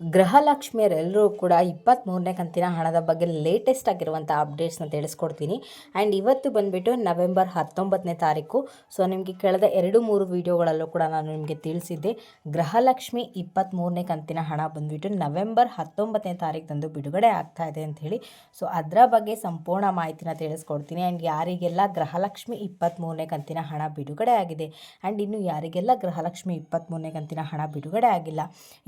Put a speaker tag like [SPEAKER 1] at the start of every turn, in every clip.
[SPEAKER 1] ಗೃಹಲಕ್ಷ್ಮಿಯರೆಲ್ಲರೂ ಕೂಡ ಇಪ್ಪತ್ತ್ಮೂರನೇ ಕಂತಿನ ಹಣದ ಬಗ್ಗೆ ಲೇಟೆಸ್ಟ್ ಆಗಿರುವಂಥ ಅಪ್ಡೇಟ್ಸ್ನ ತಿಳಿಸ್ಕೊಡ್ತೀನಿ. ಆ್ಯಂಡ್ ಇವತ್ತು ಬಂದುಬಿಟ್ಟು ನವೆಂಬರ್ ಹತ್ತೊಂಬತ್ತನೇ ತಾರೀಕು. ಸೊ ನಿಮಗೆ ಕಳೆದ ಎರಡು ಮೂರು ವೀಡಿಯೋಗಳಲ್ಲೂ ಕೂಡ ನಾನು ನಿಮಗೆ ತಿಳಿಸಿದ್ದೆ. ಗೃಹಲಕ್ಷ್ಮಿ ಇಪ್ಪತ್ತ್ಮೂರನೇ ಕಂತಿನ ಹಣ ಬಂದುಬಿಟ್ಟು ನವೆಂಬರ್ ಹತ್ತೊಂಬತ್ತನೇ ತಾರೀಕು ಬಿಡುಗಡೆ ಆಗ್ತಾ ಇದೆ ಅಂತ ಹೇಳಿ. ಸೊ ಅದರ ಬಗ್ಗೆ ಸಂಪೂರ್ಣ ಮಾಹಿತಿನ ತಿಳಿಸ್ಕೊಡ್ತೀನಿ. ಆ್ಯಂಡ್ ಯಾರಿಗೆಲ್ಲ ಗೃಹಲಕ್ಷ್ಮಿ ಇಪ್ಪತ್ತ್ಮೂರನೇ ಕಂತಿನ ಹಣ ಬಿಡುಗಡೆ ಆಗಿದೆ. ಆ್ಯಂಡ್ ಇನ್ನು ಯಾರಿಗೆಲ್ಲ ಗೃಹಲಕ್ಷ್ಮಿ ಇಪ್ಪತ್ತ್ಮೂರನೇ ಕಂತಿನ ಹಣ ಬಿಡುಗಡೆ ಆಗಿಲ್ಲ.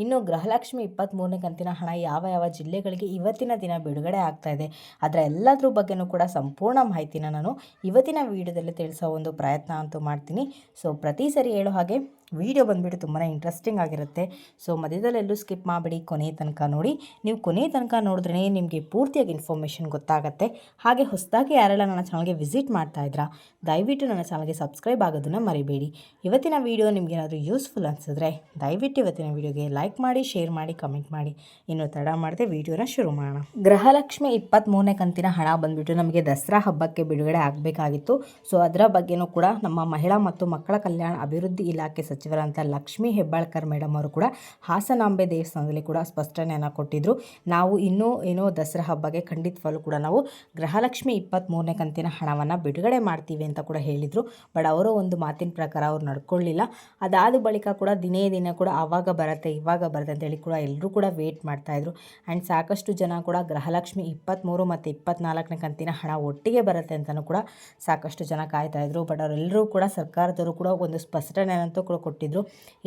[SPEAKER 1] ಇನ್ನು ಗೃಹಲಕ್ಷ್ಮಿ ಇಪ್ಪತ್ತ್ಮೂರನೇ ಕಂತಿನ ಹಣ ಯಾವ ಯಾವ ಜಿಲ್ಲೆಗಳಿಗೆ ಇವತ್ತಿನ ದಿನ ಬಿಡುಗಡೆ ಆಗ್ತಾ ಇದೆ, ಅದರ ಎಲ್ಲದ್ರ ಬಗ್ಗೆನೂ ಕೂಡ ಸಂಪೂರ್ಣ ಮಾಹಿತಿನ ನಾನು ಇವತ್ತಿನ ವಿಡಿಯೋದಲ್ಲಿ ತಿಳಿಸೋ ಒಂದು ಪ್ರಯತ್ನ ಅಂತೂ ಮಾಡ್ತೀನಿ. ಸೊ ಪ್ರತಿ ಸರಿ ಹೇಳೋ ಹಾಗೆ ವಿಡಿಯೋ ಬಂದುಬಿಟ್ಟು ತುಂಬಾ ಇಂಟ್ರೆಸ್ಟಿಂಗ್ ಆಗಿರುತ್ತೆ. ಸೊ ಮಧ್ಯದಲ್ಲೆಲ್ಲೂ ಸ್ಕಿಪ್ ಮಾಡಿಬಿಡಿ, ಕೊನೆ ತನಕ ನೋಡಿ. ನೀವು ಕೊನೆ ತನಕ ನೋಡಿದ್ರೇ ನಿಮಗೆ ಪೂರ್ತಿಯಾಗಿ ಇನ್ಫಾರ್ಮೇಷನ್ ಗೊತ್ತಾಗುತ್ತೆ. ಹಾಗೆ ಹೊಸದಾಗಿ ಯಾರೆಲ್ಲ ನನ್ನ ಚಾನಲ್ಗೆ ವಿಸಿಟ್ ಮಾಡ್ತಾ ಇದ್ರಾ, ದಯವಿಟ್ಟು ನನ್ನ ಚಾನಲ್ಗೆ ಸಬ್ಸ್ಕ್ರೈಬ್ ಆಗೋದನ್ನು ಮರಿಬೇಡಿ. ಇವತ್ತಿನ ವಿಡಿಯೋ ನಿಮ್ಗೆ ಏನಾದರೂ ಯೂಸ್ಫುಲ್ ಅನಿಸಿದ್ರೆ, ದಯವಿಟ್ಟು ಇವತ್ತಿನ ವಿಡಿಯೋಗೆ ಲೈಕ್ ಮಾಡಿ ಶೇರ್ ಮಾಡಿ ಕಮೆಂಟ್ ಮಾಡಿ. ಇನ್ನು ತಡ ಮಾಡದೆ ವಿಡಿಯೋನ ಶುರು ಮಾಡೋಣ. ಗೃಹಲಕ್ಷ್ಮಿ ಇಪ್ಪತ್ತ್ಮೂರನೇ ಕಂತಿನ ಹಣ ಬಂದುಬಿಟ್ಟು ನಮಗೆ ದಸರಾ ಹಬ್ಬಕ್ಕೆ ಬಿಡುಗಡೆ ಆಗಬೇಕಾಗಿತ್ತು. ಸೊ ಅದರ ಬಗ್ಗೆನೂ ಕೂಡ ನಮ್ಮ ಮಹಿಳಾ ಮತ್ತು ಮಕ್ಕಳ ಕಲ್ಯಾಣ ಅಭಿವೃದ್ಧಿ ಇಲಾಖೆ ಸಚಿವರಂತ ಲಕ್ಷ್ಮೀ ಹೆಬ್ಬಾಳ್ಕರ್ ಮೇಡಮ್ ಅವರು ಕೂಡ ಹಾಸನಾಂಬೆ ದೇವಸ್ಥಾನದಲ್ಲಿ ಕೂಡ ಸ್ಪಷ್ಟನೆಯನ್ನು ಕೊಟ್ಟಿದ್ದರು ನಾವು ಇನ್ನೂ ಏನೋ ದಸರಾ ಹಬ್ಬಕ್ಕೆ ಖಂಡಿತವಾಗಲೂ ಕೂಡ ನಾವು ಗೃಹಲಕ್ಷ್ಮಿ ಇಪ್ಪತ್ತ್ಮೂರನೇ ಕಂತಿನ ಹಣವನ್ನು ಬಿಡುಗಡೆ ಮಾಡ್ತೀವಿ ಅಂತ ಕೂಡ ಹೇಳಿದರು. ಬಟ್ ಅವರು ಒಂದು ಮಾತಿನ ಪ್ರಕಾರ ಅವ್ರು ನಡ್ಕೊಳ್ಳಿಲ್ಲ. ಅದಾದ ಬಳಿಕ ಕೂಡ ದಿನೇ ದಿನೇ ಕೂಡ ಆವಾಗ ಬರುತ್ತೆ, ಇವಾಗ ಬರುತ್ತೆ ಅಂತೇಳಿ ಕೂಡ ಎಲ್ಲರೂ ಕೂಡ ವೇಟ್ ಮಾಡ್ತಾಯಿದ್ರು ಆ್ಯಂಡ್ ಸಾಕಷ್ಟು ಜನ ಕೂಡ ಗೃಹಲಕ್ಷ್ಮಿ ಇಪ್ಪತ್ತ್ಮೂರು ಮತ್ತು ಇಪ್ಪತ್ತ್ನಾಲ್ಕನೇ ಕಂತಿನ ಹಣ ಒಟ್ಟಿಗೆ ಬರುತ್ತೆ ಅಂತಲೂ ಕೂಡ ಸಾಕಷ್ಟು ಜನ ಕಾಯ್ತಾಯಿದ್ರು ಬಟ್ ಅವರೆಲ್ಲರೂ ಕೂಡ ಸರ್ಕಾರದವರು ಕೂಡ ಒಂದು ಸ್ಪಷ್ಟನೆಯಂತೂ ಕೂಡ ಕೊಟ್ಟಿದ್ದರು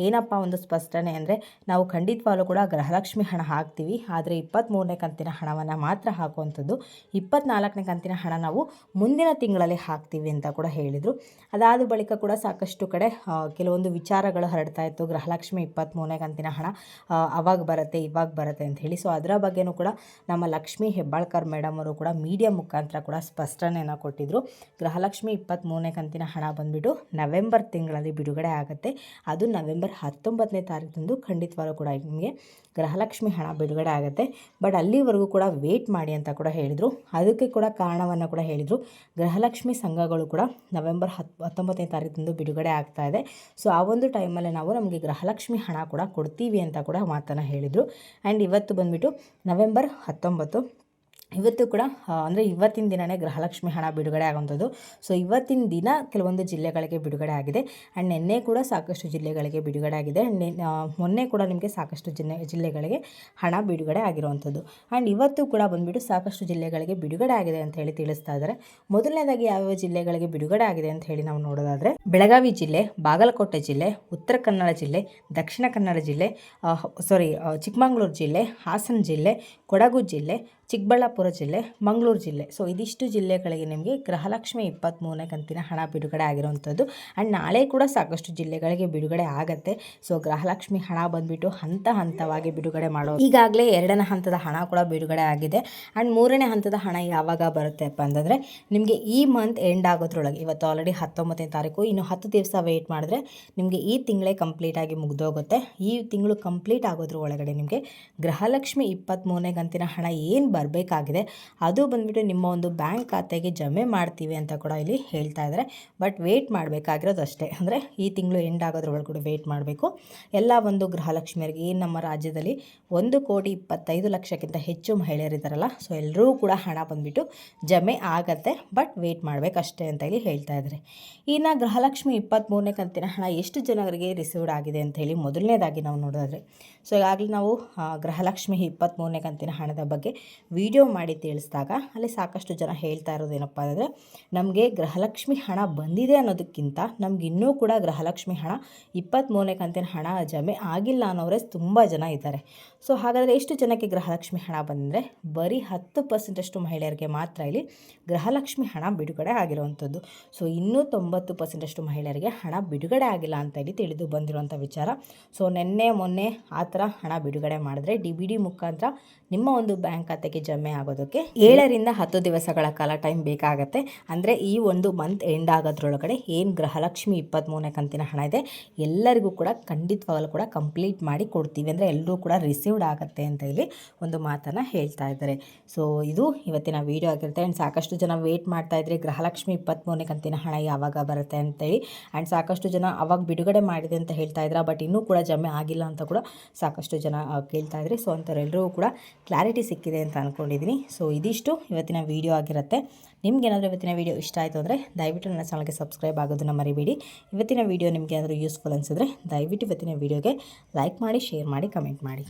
[SPEAKER 1] ಏನಪ್ಪ ಒಂದು ಸ್ಪಷ್ಟನೆ ಅಂದರೆ, ನಾವು ಖಂಡಿತವಾಗಲೂ ಕೂಡ ಗೃಹಲಕ್ಷ್ಮಿ ಹಣ ಹಾಕ್ತೀವಿ, ಆದರೆ ಇಪ್ಪತ್ತ್ಮೂರನೇ ಕಂತಿನ ಹಣವನ್ನು ಮಾತ್ರ ಹಾಕುವಂಥದ್ದು. ಇಪ್ಪತ್ನಾಲ್ಕನೇ ಕಂತಿನ ಹಣ ನಾವು ಮುಂದಿನ ತಿಂಗಳಲ್ಲಿ ಹಾಕ್ತೀವಿ ಅಂತ ಕೂಡ ಹೇಳಿದರು. ಅದಾದ ಬಳಿಕ ಕೂಡ ಸಾಕಷ್ಟು ಕಡೆ ಕೆಲವೊಂದು ವಿಚಾರಗಳು ಹರಡ್ತಾ ಇತ್ತು. ಗೃಹಲಕ್ಷ್ಮಿ ಇಪ್ಪತ್ತ್ಮೂರನೇ ಕಂತಿನ ಹಣ ಅವಾಗ ಬರುತ್ತೆ, ಇವಾಗ ಬರುತ್ತೆ ಅಂತ ಹೇಳಿ. ಸೊ ಅದರ ಬಗ್ಗೆನೂ ಕೂಡ ನಮ್ಮ ಲಕ್ಷ್ಮಿ ಹೆಬ್ಬಾಳ್ಕರ್ ಮೇಡಮ್ ಅವರು ಕೂಡ ಮೀಡಿಯಾ ಮುಖಾಂತರ ಕೂಡ ಸ್ಪಷ್ಟನೆಯನ್ನು ಕೊಟ್ಟಿದ್ದರು ಗೃಹಲಕ್ಷ್ಮಿ ಇಪ್ಪತ್ತ್ಮೂರನೇ ಕಂತಿನ ಹಣ ಬಂದುಬಿಟ್ಟು ನವೆಂಬರ್ ತಿಂಗಳಲ್ಲಿ ಬಿಡುಗಡೆ ಆಗುತ್ತೆ. ಅದು ನವೆಂಬರ್ ಹತ್ತೊಂಬತ್ತನೇ ತಾರೀಕಂದು ಖಂಡಿತವಾಗ್ಲೂ ಕೂಡ ನಿಮಗೆ ಗೃಹಲಕ್ಷ್ಮಿ ಹಣ ಬಿಡುಗಡೆ ಆಗುತ್ತೆ. ಬಟ್ ಅಲ್ಲಿವರೆಗೂ ಕೂಡ ವೇಟ್ ಮಾಡಿ ಅಂತ ಕೂಡ ಹೇಳಿದರು. ಅದಕ್ಕೆ ಕೂಡ ಕಾರಣವನ್ನು ಕೂಡ ಹೇಳಿದರು. ಗೃಹಲಕ್ಷ್ಮಿ ಸಂಘಗಳು ಕೂಡ ನವೆಂಬರ್ ಹತ್ತು ಹತ್ತೊಂಬತ್ತನೇ ತಾರೀಕಿಂದು ಬಿಡುಗಡೆ ಆಗ್ತಾ ಇದೆ. ಸೊ ಆ ಒಂದು ಟೈಮಲ್ಲಿ ನಾವು ನಮಗೆ ಗೃಹಲಕ್ಷ್ಮಿ ಹಣ ಕೂಡ ಕೊಡ್ತೀವಿ ಅಂತ ಕೂಡ ಮಾತನ್ನು ಹೇಳಿದರು. ಆ್ಯಂಡ್ ಇವತ್ತು ಬಂದುಬಿಟ್ಟು ನವೆಂಬರ್ ಹತ್ತೊಂಬತ್ತು ಇವತ್ತು ಕೂಡ ಅಂದರೆ ಇವತ್ತಿನ ದಿನವೇ ಗೃಹಲಕ್ಷ್ಮಿ ಹಣ ಬಿಡುಗಡೆ ಆಗುವಂಥದ್ದು. ಸೊ ಇವತ್ತಿನ ದಿನ ಕೆಲವೊಂದು ಜಿಲ್ಲೆಗಳಿಗೆ ಬಿಡುಗಡೆ ಆಗಿದೆ. ಆ್ಯಂಡ್ ನಿನ್ನೆ ಕೂಡ ಸಾಕಷ್ಟು ಜಿಲ್ಲೆಗಳಿಗೆ ಬಿಡುಗಡೆ ಆಗಿದೆ. ಮೊನ್ನೆ ಕೂಡ ನಿಮಗೆ ಸಾಕಷ್ಟು ಜಿಲ್ಲೆ, ಜಿಲ್ಲೆಗಳಿಗೆ ಹಣ ಬಿಡುಗಡೆ ಆಗಿರುವಂಥದ್ದು. ಆ್ಯಂಡ್ ಇವತ್ತು ಕೂಡ ಬಂದುಬಿಟ್ಟು ಸಾಕಷ್ಟು ಜಿಲ್ಲೆಗಳಿಗೆ ಬಿಡುಗಡೆ ಆಗಿದೆ ಅಂತ ಹೇಳಿ ತಿಳಿಸ್ತಾ ಇದ್ದಾರೆ. ಮೊದಲನೇದಾಗಿ ಯಾವ್ಯಾವ ಜಿಲ್ಲೆಗಳಿಗೆ ಬಿಡುಗಡೆ ಆಗಿದೆ ಅಂತ ಹೇಳಿ ನಾವು ನೋಡೋದಾದರೆ, ಬೆಳಗಾವಿ ಜಿಲ್ಲೆ, ಬಾಗಲಕೋಟೆ ಜಿಲ್ಲೆ, ಉತ್ತರ ಕನ್ನಡ ಜಿಲ್ಲೆ, ದಕ್ಷಿಣ ಕನ್ನಡ ಜಿಲ್ಲೆ ಸಾರಿ ಚಿಕ್ಕಮಗಳೂರು ಜಿಲ್ಲೆ, ಹಾಸನ ಜಿಲ್ಲೆ, ಕೊಡಗು ಜಿಲ್ಲೆ ಚಿಕ್ಕಬಳ್ಳಾಪುರ ಜಿಲ್ಲೆ, ಮಂಗಳೂರು ಜಿಲ್ಲೆ. ಸೊ ಇದಿಷ್ಟು ಜಿಲ್ಲೆಗಳಿಗೆ ನಿಮಗೆ ಗೃಹಲಕ್ಷ್ಮಿ ಇಪ್ಪತ್ತ್ಮೂರನೇ ಕಂತಿನ ಹಣ ಬಿಡುಗಡೆ ಆಗಿರುವಂಥದ್ದು. ಆ್ಯಂಡ್ ನಾಳೆ ಕೂಡ ಸಾಕಷ್ಟು ಜಿಲ್ಲೆಗಳಿಗೆ ಬಿಡುಗಡೆ ಆಗುತ್ತೆ. ಸೊ ಗೃಹಲಕ್ಷ್ಮಿ ಹಣ ಬಂದುಬಿಟ್ಟು ಹಂತ ಹಂತವಾಗಿ ಬಿಡುಗಡೆ ಮಾಡೋ ಈಗಾಗಲೇ ಎರಡನೇ ಹಂತದ ಹಣ ಕೂಡ ಬಿಡುಗಡೆ ಆಗಿದೆ. ಆ್ಯಂಡ್ ಮೂರನೇ ಹಂತದ ಹಣ ಯಾವಾಗ ಬರುತ್ತೆಪ್ಪ ಅಂತಂದರೆ, ನಿಮಗೆ ಈ ಮಂತ್ ಎಂಡ್ ಆಗೋದ್ರೊಳಗೆ, ಇವತ್ತು ಆಲ್ರೆಡಿ ಹತ್ತೊಂಬತ್ತನೇ ತಾರೀಕು, ಇನ್ನು ಹತ್ತು ದಿವಸ ವೆಯ್ಟ್ ಮಾಡಿದ್ರೆ ನಿಮಗೆ ಈ ತಿಂಗಳೇ ಕಂಪ್ಲೀಟಾಗಿ ಮುಗಿದೋಗುತ್ತೆ. ಈ ತಿಂಗಳು ಕಂಪ್ಲೀಟ್ ಆಗೋದ್ರ ಒಳಗಡೆ ನಿಮಗೆ ಗೃಹಲಕ್ಷ್ಮಿ ಇಪ್ಪತ್ತ್ಮೂರನೇ ಕಂತಿನ ಹಣ ಏನು ಬರಬೇಕಾಗಿದೆ. ಅದು ಬಂದುಬಿಟ್ಟು ನಿಮ್ಮ ಒಂದು ಬ್ಯಾಂಕ್ ಖಾತೆಗೆ ಜಮೆ ಮಾಡ್ತೀವಿ ಅಂತ ಕೂಡ ಇಲ್ಲಿ ಹೇಳ್ತಾ ಇದ್ದಾರೆ. ಬಟ್ ವೇಟ್ ಮಾಡಬೇಕಾಗಿರೋದು ಅಷ್ಟೇ. ಅಂದರೆ ಈ ತಿಂಗಳು ಎಂಡ್ ಆಗೋದ್ರ ವೇಟ್ ಮಾಡಬೇಕು. ಎಲ್ಲ ಒಂದು ಗೃಹಲಕ್ಷ್ಮಿಯರಿಗೆ ಏನು ನಮ್ಮ ರಾಜ್ಯದಲ್ಲಿ ಒಂದು ಕೋಟಿ ಇಪ್ಪತ್ತೈದು ಲಕ್ಷಕ್ಕಿಂತ ಹೆಚ್ಚು ಮಹಿಳೆಯರಿದ್ದಾರಲ್ಲ ಸೊ ಎಲ್ಲರೂ ಕೂಡ ಹಣ ಬಂದುಬಿಟ್ಟು ಜಮೆ ಆಗತ್ತೆ. ಬಟ್ ವೇಟ್ ಮಾಡಬೇಕಷ್ಟೇ ಅಂತ ಹೇಳಿ ಹೇಳ್ತಾ ಇದ್ದಾರೆ. ಇನ್ನು ಗೃಹಲಕ್ಷ್ಮಿ ಇಪ್ಪತ್ತ್ಮೂರನೇ ಕಂತಿನ ಹಣ ಎಷ್ಟು ಜನರಿಗೆ ರಿಸೀವ್ಡ್ ಆಗಿದೆ ಅಂತ ಹೇಳಿ ಮೊದಲನೇದಾಗಿ ನಾವು ನೋಡೋದಾದರೆ ಸೊ ಈಗಾಗಲೇ ನಾವು ಗೃಹಲಕ್ಷ್ಮಿ ಇಪ್ಪತ್ತ್ಮೂರನೇ ಕಂತಿನ ಹಣದ ಬಗ್ಗೆ ವಿಡಿಯೋ ಮಾಡಿ ತಿಳಿಸಿದಾಗ ಅಲ್ಲಿ ಸಾಕಷ್ಟು ಜನ ಹೇಳ್ತಾ ಇರೋದೇನಪ್ಪ ಅಂದರೆ, ನಮಗೆ ಗೃಹಲಕ್ಷ್ಮಿ ಹಣ ಬಂದಿದೆ ಅನ್ನೋದಕ್ಕಿಂತ ನಮ್ಗೆ ಇನ್ನೂ ಕೂಡ ಗೃಹಲಕ್ಷ್ಮಿ ಹಣ ಇಪ್ಪತ್ತ್ಮೂರನೇ ಕಂತಿನ ಹಣ ಜಮೆ ಆಗಿಲ್ಲ ಅನ್ನೋರೇ ತುಂಬ ಜನ ಇದ್ದಾರೆ. ಸೊ ಹಾಗಾದರೆ ಎಷ್ಟು ಜನಕ್ಕೆ ಗೃಹಲಕ್ಷ್ಮಿ ಹಣ ಬಂದರೆ ಬರೀ ಹತ್ತು ಪರ್ಸೆಂಟಷ್ಟು ಮಹಿಳೆಯರಿಗೆ ಮಾತ್ರ ಇಲ್ಲಿ ಗೃಹಲಕ್ಷ್ಮಿ ಹಣ ಬಿಡುಗಡೆ ಆಗಿರುವಂಥದ್ದು. ಸೊ ಇನ್ನೂ ತೊಂಬತ್ತು ಪರ್ಸೆಂಟಷ್ಟು ಮಹಿಳೆಯರಿಗೆ ಹಣ ಬಿಡುಗಡೆ ಆಗಿಲ್ಲ ಅಂತ ಹೇಳಿ ತಿಳಿದು ಬಂದಿರುವಂಥ ವಿಚಾರ. ಸೊ ನಿನ್ನೆ, ಮೊನ್ನೆ ಆ ಥರ ಹಣ ಬಿಡುಗಡೆ ಮಾಡಿದ್ರೆ ಡಿ ಬಿ ಡಿ ಮುಖಾಂತರ ನಿಮ್ಮ ಒಂದು ಬ್ಯಾಂಕ್ ಖಾತೆಗೆ ಜಮೆ ಆಗೋದಕ್ಕೆ ಏಳರಿಂದ ಹತ್ತು ದಿವಸಗಳ ಕಾಲ ಟೈಮ್ ಬೇಕಾಗತ್ತೆ. ಅಂದರೆ ಈ ಒಂದು ಮಂತ್ ಎಂಡ್ ಆಗೋದ್ರೊಳಗಡೆ ಏನು ಗೃಹಲಕ್ಷ್ಮಿ ಇಪ್ಪತ್ತ್ಮೂರನೇ ಕಂತಿನ ಹಣ ಇದೆ, ಎಲ್ಲರಿಗೂ ಕೂಡ ಖಂಡಿತವಾಗಲೂ ಕೂಡ ಕಂಪ್ಲೀಟ್ ಮಾಡಿ ಕೊಡ್ತೀವಿ. ಅಂದರೆ ಎಲ್ಲರೂ ಕೂಡ ರಿಸೀವ್ಡ್ ಆಗುತ್ತೆ ಅಂತ ಇಲ್ಲಿ ಒಂದು ಮಾತನ್ನು ಹೇಳ್ತಾ ಇದ್ದಾರೆ. ಸೊ ಇದು ಇವತ್ತಿನ ವೀಡಿಯೋ ಆಗಿರುತ್ತೆ. ಆ್ಯಂಡ್ ಸಾಕಷ್ಟು ಜನ ವೇಟ್ ಮಾಡ್ತಾ ಇದ್ರೆ ಗೃಹಲಕ್ಷ್ಮಿ ಇಪ್ಪತ್ತ್ಮೂರನೇ ಕಂತಿನ ಹಣ ಯಾವಾಗ ಬರುತ್ತೆ ಅಂತೇಳಿ. ಆ್ಯಂಡ್ ಸಾಕಷ್ಟು ಜನ ಅವಾಗ ಬಿಡುಗಡೆ ಮಾಡಿದೆ ಅಂತ ಹೇಳ್ತಾ ಇದ್ರ ಬಟ್ ಇನ್ನೂ ಕೂಡ ಜಮೆ ಆಗಿಲ್ಲ ಅಂತ ಕೂಡ ಸಾಕಷ್ಟು ಜನ ಕೇಳ್ತಾ ಇದ್ರಿ. ಸೊ ಅಂಥವ್ರೆಲ್ಲರೂ ಕೂಡ ಕ್ಲಾರಿಟಿ ಸಿಕ್ಕಿದೆ ಅಂತ ಅಂದ್ಕೊಂಡಿದ್ದೀನಿ ಸೊ ಇದಿಷ್ಟು. ಇವತ್ತಿನ ವೀಡಿಯೋ ಆಗಿರುತ್ತೆ. ನಿಮಗೇನಾದರೂ ಇವತ್ತಿನ ವೀಡಿಯೋ ಇಷ್ಟ ಆಯಿತು ಅಂದರೆ ದಯವಿಟ್ಟು ನನ್ನ ಚಾನಲ್ಗೆ ಸಬ್ಸ್ಕ್ರೈಬ್ ಆಗೋದನ್ನು ಮರಿಬೇಡಿ. ಇವತ್ತಿನ ವೀಡಿಯೋ ನಿಮಗೆ ಏನಾದರೂ ಯೂಸ್ಫುಲ್ ಅನಿಸಿದ್ರೆ ದಯವಿಟ್ಟು ಇವತ್ತಿನ ವೀಡಿಯೋಗೆ ಲೈಕ್ ಮಾಡಿ ಶೇರ್ ಮಾಡಿ ಕಮೆಂಟ್ ಮಾಡಿ.